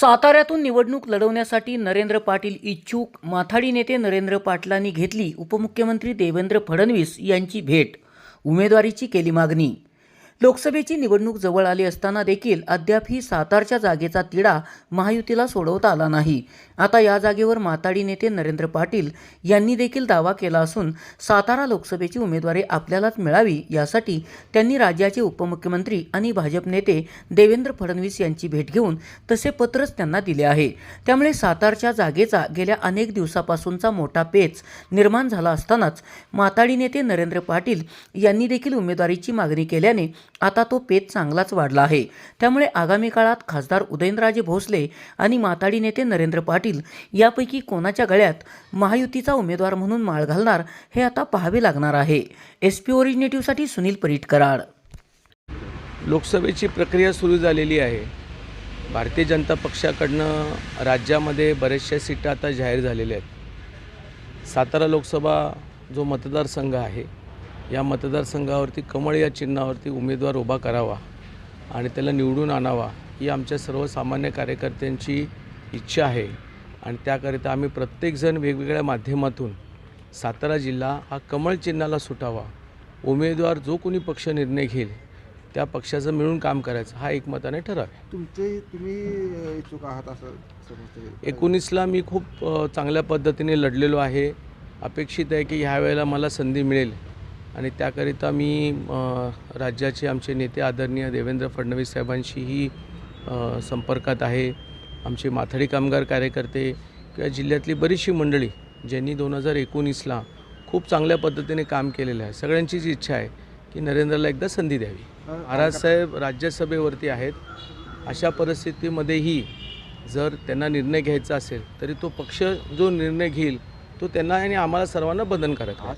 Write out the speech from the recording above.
साताऱ्यातून निवडणूक लढवण्यासाठी नरेंद्र पाटील इच्छुक माथाडी नेते नरेंद्र पाटलांनी घेतली उपमुख्यमंत्री देवेंद्र फडणवीस यांची भेट. उमेदवारीची केली मागणी. लोकसभेची निवडणूक जवळ आली असताना देखील अद्याप ही सातारच्या जागेचा तिढा महायुतीला सोडवता आला नाही. आता या जागेवर माताडी नेते नरेंद्र पाटील यांनी देखील दावा केला असून सातारा लोकसभेची उमेदवारी आपल्यालाच मिळावी यासाठी त्यांनी राज्याचे उपमुख्यमंत्री आणि भाजप नेते देवेंद्र फडणवीस यांची भेट घेऊन तसे पत्रच त्यांना दिले आहे. त्यामुळे सातारच्या जागेचा गेल्या अनेक दिवसापासूनचा मोठा पेच निर्माण झाला असतानाच माताडी नेते नरेंद्र पाटील यांनी देखील उमेदवारीची मागणी केल्याने आता तो पेच चांगलाच वाढला आहे. त्यामुळे आगामी काळात खासदार उदयनराजे भोसले आणि माताडी नेते नरेंद्र पाटील यापैकी कोणाच्या गळ्यात महायुतीचा उमेदवार म्हणून माळ घालणार हे आता पाहावे लागणार आहे. एस पी ओरिजिनेटिव्हसाठी सुनील परीट कराड लोकसभेची प्रक्रिया सुरू झालेली आहे. भारतीय जनता पक्षाकडनं राज्यामध्ये बऱ्याचशा सीटा आता जाहीर झालेल्या आहेत. सातारा लोकसभा जो मतदारसंघ आहे या मतदारसंघावरती कमळ या चिन्हावरती उमेदवार उभा करावा आणि त्याला निवडून आणावा ही आमच्या सर्वसामान्य कार्यकर्त्यांची इच्छा आहे. आणि त्याकरिता आम्ही प्रत्येकजण वेगवेगळ्या माध्यमातून सातारा जिल्हा हा कमळ चिन्हाला सुटावा. उमेदवार जो कोणी पक्ष निर्णय घेईल त्या पक्षाचं मिळून काम करायचं हा एकमताने ठराव आहे. तुमचे तुम्ही इच्छुक आहात असं एकोणीसला मी खूप चांगल्या पद्धतीने लढलेलो आहे. अपेक्षित आहे की ह्या वेळेला मला संधी मिळेल. आणि त्याकरिता मी राज्याचे आमचे नेते आदरणीय देवेंद्र फडणवीस साहेबांशीही संपर्कात आहे. आमचे माथाडी कामगार कार्यकर्ते किंवा जिल्ह्यातली बरीचशी मंडळी ज्यांनी दोन हजार एकोणीसला खूप चांगल्या पद्धतीने काम केलेलं आहे. सगळ्यांचीच इच्छा आहे की नरेंद्रला एकदा संधी द्यावी. महाराज राज्यसभेवरती आहेत. अशा परिस्थितीमध्येही जर त्यांना निर्णय घ्यायचा असेल तरी तो पक्ष जो निर्णय घेईल तो त्यांना आणि आम्हाला सर्वांना बंधनकारक आहे.